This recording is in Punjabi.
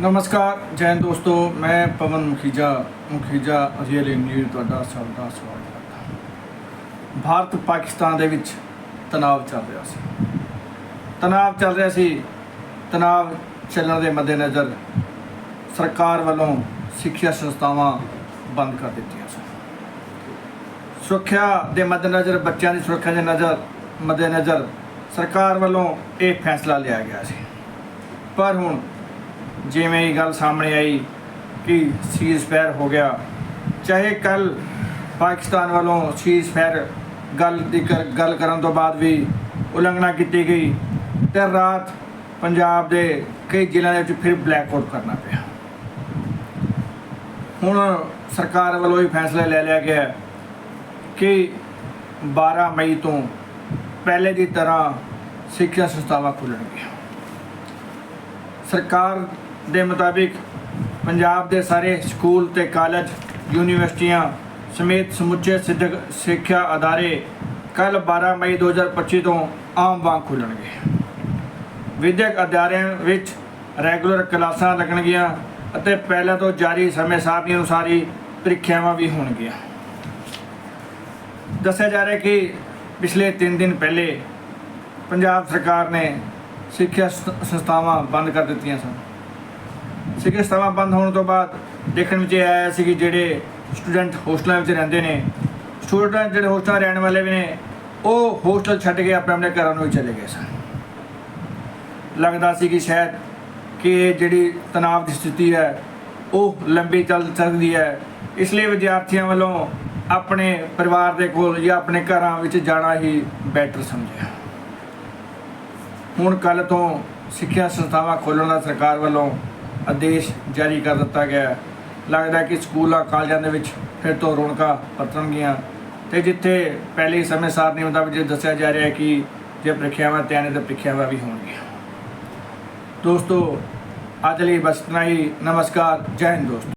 ਨਮਸਕਾਰ, ਜੈ ਦੋਸਤੋ। ਮੈਂ ਪਵਨ ਮੁਖੀਜਾ ਮੁਖੀਜਾ ਰੀਅਲ ਇੰਡੀਆ ਤੁਹਾਡਾ ਸਭ ਦਾ ਸਵਾਗਤ ਕਰਦਾ ਭਾਰਤ ਪਾਕਿਸਤਾਨ ਦੇ ਵਿੱਚ ਤਣਾਅ ਚੱਲ ਰਿਹਾ ਸੀ। ਤਣਾਅ ਚੱਲ ਰਿਹਾ ਸੀ। ਤਣਾਅ ਚੱਲਣ ਦੇ ਮੱਦੇਨਜ਼ਰ ਸਰਕਾਰ ਵੱਲੋਂ ਸਿੱਖਿਆ ਸੰਸਥਾਵਾਂ ਬੰਦ ਕਰ ਦਿੱਤੀਆਂ ਸਨ। ਸੁਰੱਖਿਆ ਦੇ ਮੱਦੇਨਜ਼ਰ, ਬੱਚਿਆਂ ਦੀ ਸੁਰੱਖਿਆ ਦੇ ਨਜ਼ਰ, ਮੱਦੇਨਜ਼ਰ ਸਰਕਾਰ ਵੱਲੋਂ ਇਹ ਫੈਸਲਾ ਲਿਆ ਗਿਆ ਸੀ। ਪਰ ਹੁਣ ਜਿਵੇਂ ਇਹ ਗੱਲ ਸਾਹਮਣੇ ਆਈ ਕਿ ਸੀਜ਼ ਫਾਇਰ ਹੋ ਗਿਆ, ਚਾਹੇ ਕੱਲ ਪਾਕਿਸਤਾਨ ਵੱਲੋਂ ਸੀਜ਼ ਫਾਇਰ ਗੱਲ ਦੀ ਕਰ- ਗੱਲ ਕਰਨ ਤੋਂ ਬਾਅਦ ਵੀ ਉਲੰਘਣਾ ਕੀਤੀ ਗਈ, ਤੇ ਰਾਤ ਪੰਜਾਬ ਦੇ ਕਈ ਜ਼ਿਲ੍ਹਿਆਂ ਦੇ ਵਿੱਚ ਫਿਰ ਬਲੈਕ ਆਊਟ ਕਰਨਾ ਪਿਆ। ਹੁਣ ਸਰਕਾਰ ਵੱਲੋਂ ਇਹ ਫੈਸਲਾ ਲੈ ਲਿਆ ਗਿਆ ਕਿ 12 ਮਈ ਤੋਂ ਪਹਿਲੇ ਦੀ ਤਰ੍ਹਾਂ ਸਿੱਖਿਆ ਸੰਸਥਾਵਾਂ ਖੁੱਲ੍ਹਣਗੀਆਂ। ਸਰਕਾਰ ਦੇ ਮੁਤਾਬਿਕ ਪੰਜਾਬ ਦੇ ਸਾਰੇ ਸਕੂਲ ਤੇ ਕਾਲਜ, ਯੂਨੀਵਰਸਿਟੀਆਂ ਸਮੇਤ ਸਮੁੱਚੇ ਸਿੱਧਕ, ਸਿੱਖਿਆ ਅਦਾਰੇ ਕੱਲ 12 ਮਈ 2025 ਤੋਂ ਆਮ ਵਾਂਗ ਖੁੱਲ੍ਹਣਗੇ। ਵਿਦਿਅਕ ਅਦਾਰਿਆਂ ਵਿੱਚ ਰੈਗੂਲਰ ਕਲਾਸਾਂ ਲੱਗਣਗੀਆਂ ਅਤੇ ਪਹਿਲਾਂ ਤੋਂ ਜਾਰੀ ਸਮੇਂ ਸਾਰਣੀ ਅਨੁਸਾਰ ਪ੍ਰੀਖਿਆਵਾਂ ਵੀ ਹੋਣਗੀਆਂ। ਦੱਸਿਆ ਜਾ ਰਿਹਾ ਕਿ ਪਿਛਲੇ 3 ਦਿਨ ਪਹਿਲੇ ਪੰਜਾਬ ਸਰਕਾਰ ਨੇ ਸਿੱਖਿਆ ਸੰਸਥਾਵਾਂ ਬੰਦ ਕਰ ਦਿੱਤੀਆਂ ਸਨ। ਸਿੱਖਿਆ ਸੰਸਥਾਵਾਂ ਬੰਦ ਹੋਣ ਤੋਂ ਬਾਅਦ ਦੇਖਣ ਵਿੱਚ ਇਹ ਆਇਆ ਸੀ ਕਿ ਜਿਹੜੇ ਸਟੂਡੈਂਟ ਹੋਸਟਲਾਂ ਵਿੱਚ ਰਹਿੰਦੇ ਨੇ, ਸਟੂਡੈਂਟ ਜਿਹੜੇ ਹੋਸਟਲਾਂ ਰਹਿਣ ਵਾਲੇ ਵੀ ਨੇ, ਉਹ ਹੋਸਟਲ ਛੱਡ ਕੇ ਆਪਣੇ ਆਪਣੇ ਘਰਾਂ ਨੂੰ ਹੀ ਚਲੇ ਗਏ ਸਨ। ਲੱਗਦਾ ਸੀ ਕਿ ਸ਼ਾਇਦ ਕਿ ਜਿਹੜੀ ਤਣਾਅ ਦੀ ਸਥਿਤੀ ਹੈ, ਉਹ ਲੰਬੀ ਚੱਲ ਸਕਦੀ ਹੈ। ਇਸ ਲਈ ਵਿਦਿਆਰਥੀਆਂ ਵੱਲੋਂ ਆਪਣੇ ਪਰਿਵਾਰ ਦੇ ਕੋਲ ਜਾਂ ਆਪਣੇ ਘਰਾਂ ਵਿੱਚ ਜਾਣਾ ਹੀ ਬੈਟਰ ਸਮਝਿਆ। ਹੁਣ ਕੱਲ ਤੋਂ ਸਿੱਖਿਆ ਸੰਸਥਾਵਾਂ ਖੋਲ੍ਹਣ ਦਾ ਸਰਕਾਰ ਵੱਲੋਂ ਆਦੇਸ਼ ਜਾਰੀ ਕਰ ਦਿੱਤਾ ਗਿਆ ਲੱਗਦਾ ਕਿ ਸਕੂਲਾਂ, ਕਾਲਜਾਂ ਦੇ ਵਿੱਚ ਫਿਰ ਤੋਂ ਰੌਣਕਾਂ ਪਰਤਣਗੀਆਂ ਤੇ ਜਿੱਥੇ ਪਹਿਲੇ ਸਮੇਂ ਸਾਰਣੀ ਮੁਤਾਬਕ ਜੇ ਦੱਸਿਆ ਜਾ ਰਿਹਾ ਹੈ ਕਿ ਜੇ ਪ੍ਰੀਖਿਆਵਾਂ ਤਿਆਰ ਨੇ ਤਾਂ ਪ੍ਰੀਖਿਆਵਾਂ ਵੀ ਹੋਣਗੀਆਂ। ਦੋਸਤੋ, ਅੱਜ ਲਈ ਬਸ ਇਤਨਾ ਹੀ। ਨਮਸਕਾਰ। ਜੈ ਹਿੰਦ ਦੋਸਤੋ।